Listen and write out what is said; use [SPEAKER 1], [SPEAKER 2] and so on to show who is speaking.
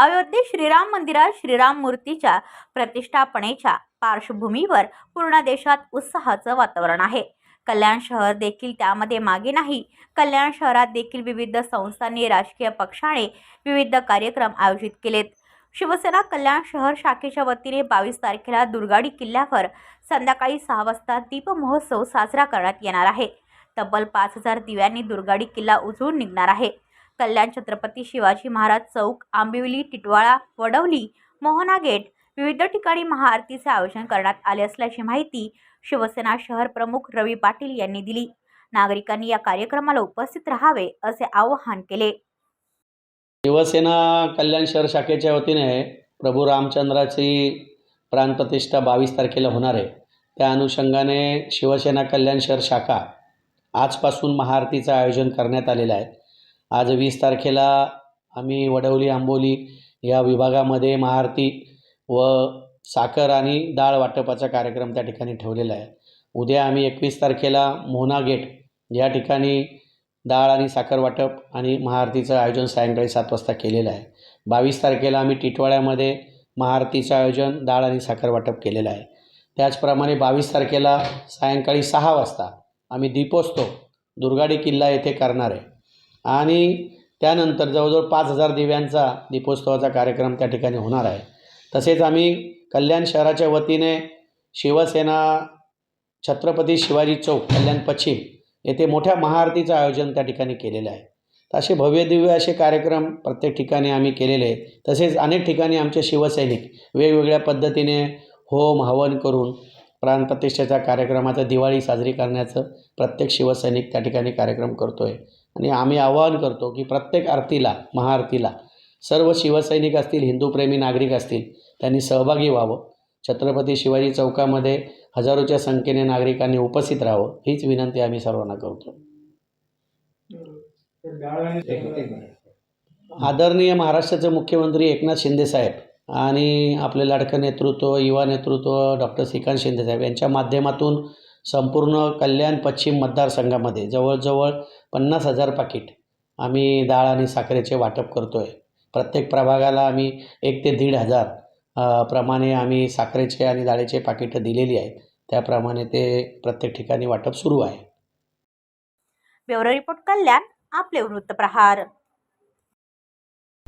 [SPEAKER 1] अयोध्येत श्रीराम मंदिरात श्रीराम मूर्तीच्या प्रतिष्ठापनेच्या पार्श्वभूमीवर पूर्ण देशात उत्साहाचं वातावरण आहे. कल्याण शहर देखील त्यामध्ये मागे नाही. कल्याण शहरात देखील विविध संस्थांनी राजकीय पक्षाने विविध कार्यक्रम आयोजित केलेत. शिवसेना कल्याण शहर शाखेच्या वतीने बावीस तारखेला दुर्गाडी किल्ल्यावर संध्याकाळी सहा वाजता दीपमहोत्सव साजरा करण्यात येणार आहे. तब्बल पाच हजार दिव्यांनी दुर्गाडी किल्ला उजळून निघणार आहे. कल्याण छत्रपती शिवाजी महाराज चौक आंबिवली टिटवाळा वडवली मोहना गेट विविध ठिकाणी महाआरतीचे आयोजन करण्यात आले असल्याची माहिती शिवसेना शहर प्रमुख रवी पाटील यांनी दिली. नागरिकांनी या कार्यक्रमाला उपस्थित राहावे असे आवाहन केले.
[SPEAKER 2] शिवसेना कल्याण शहर शाखेच्या वतीने प्रभू रामचंद्राची प्राणप्रतिष्ठा बावीस तारखेला होणार आहे. त्या अनुषंगाने शिवसेना कल्याण शहर शाखा आजपासून महाआरतीचं आयोजन करण्यात आलेलं आहे. आज वीस तारखेला आम्ही वडवली आंबोली या विभागामध्ये महाआरती व साखर आणि डाळ वाटपाचा कार्यक्रम त्या ठिकाणी ठेवलेला आहे. उद्या आम्ही एकवीस तारखेला मोहना गेट या ठिकाणी डाळ आणि साखर वाटप आणि महाआरतीचं आयोजन सायंकाळी सात वाजता केलेलं आहे. बावीस तारखेला आम्ही टिटवाळ्यामध्ये महाआरतीचं आयोजन डाळ आणि साखर वाटप केलेलं आहे. त्याचप्रमाणे बावीस तारखेला सायंकाळी सहा वाजता आम्ही दीपोत्सव दुर्गाडी किल्ला येथे करणार आहे. आणि त्यानंतर जवळजवळ पाच हजार दिव्यांचा दीपोत्सवाचा कार्यक्रम त्या ठिकाणी होणार आहे. तसेच आम्ही कल्याण शहराच्या वतीने शिवसेना छत्रपती शिवाजी चौक कल्याण पश्चिम येथे मोठ्या महाआरतीचं आयोजन त्या ठिकाणी केलेलं आहे. तर असे भव्यदिव्य असे कार्यक्रम प्रत्येक ठिकाणी आम्ही केलेले आहेत. तसेच अनेक ठिकाणी आमचे शिवसैनिक वेगवेगळ्या पद्धतीने होम हवन करून प्राणप्रतिष्ठेच्या कार्यक्रमाचं दिवाळी साजरी करण्याचं प्रत्येक शिवसैनिक त्या ठिकाणी कार्यक्रम करतो आहे आणि आम्ही आवाहन करतो की प्रत्येक आरतीला महाआरतीला सर्व शिवसैनिक असतील हिंदूप्रेमी नागरिक असतील त्यांनी सहभागी व्हावं. छत्रपती शिवाजी चौकामध्ये हजारोच्या संख्येने नागरिकांनी उपस्थित राहावं हीच विनंती आम्ही सर्वांना करतो. आदरणीय महाराष्ट्राचे मुख्यमंत्री एकनाथ शिंदेसाहेब आणि आपले लाडकं नेतृत्व युवा नेतृत्व डॉक्टर श्रीकांत शिंदेसाहेब यांच्या माध्यमातून संपूर्ण कल्याण पश्चिम मतदारसंघामध्ये जवळजवळ पन्नास हजार पाकिट. आम्ही डाळ आणि साखरेचे वाटप करतो आहे प्रत्येक प्रभागाला आम्ही एक ते दीड हजार प्रमाणे आम्ही साखरेचे आणि डाळीचे पाकिटं दिलेली आहेत. त्याप्रमाणे ते प्रत्येक ठिकाणी वाटप सुरू आहे.
[SPEAKER 1] ब्युरो रिपोर्ट कल्याण आपले वृत्तप्रहार.